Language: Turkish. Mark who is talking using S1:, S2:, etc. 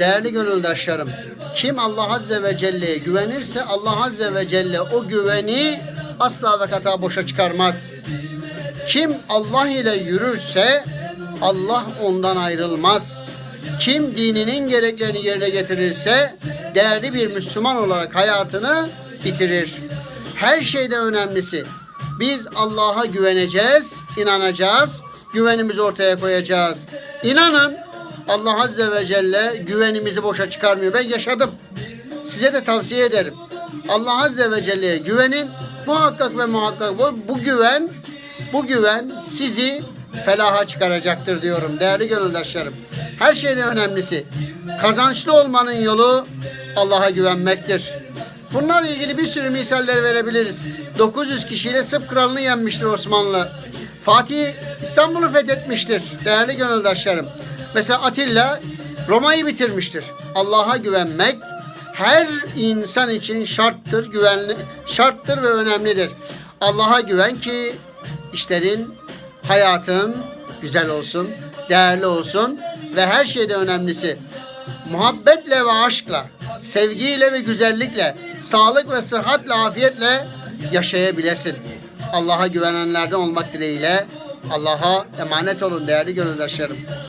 S1: Değerli gönüldaşlarım, kim Allah Azze ve Celle'ye güvenirse Allah Azze ve Celle o güveni asla ve kata boşa çıkarmaz. Kim Allah ile yürürse Allah ondan ayrılmaz. Kim dininin gereklerini yerine getirirse değerli bir Müslüman olarak hayatını bitirir. Her şeyde önemlisi biz Allah'a güveneceğiz, inanacağız, güvenimizi ortaya koyacağız. İnanın Allah Azze ve Celle güvenimizi boşa çıkarmıyor. Ben yaşadım. Size de tavsiye ederim. Allah Azze ve Celle'ye güvenin. Muhakkak ve muhakkak bu, bu güven bu güven sizi felaha çıkaracaktır diyorum değerli gönüldaşlarım. Her şeyden önemlisi kazançlı olmanın yolu Allah'a güvenmektir. Bunlarla ilgili bir sürü misaller verebiliriz. 900 kişiyle Sırp kralını yenmiştir Osmanlı. Fatih İstanbul'u fethetmiştir değerli gönüldaşlarım. Mesela Atilla Roma'yı bitirmiştir. Allah'a güvenmek her insan için şarttır, güvenli, şarttır ve önemlidir. Allah'a güven ki işlerin, hayatın güzel olsun, değerli olsun ve her şeyde önemlisi muhabbetle ve aşkla, sevgiyle ve güzellikle, sağlık ve sıhhatle, afiyetle yaşayabilesin. Allah'a güvenenlerden olmak dileğiyle Allah'a emanet olun değerli gönüldaşlarım.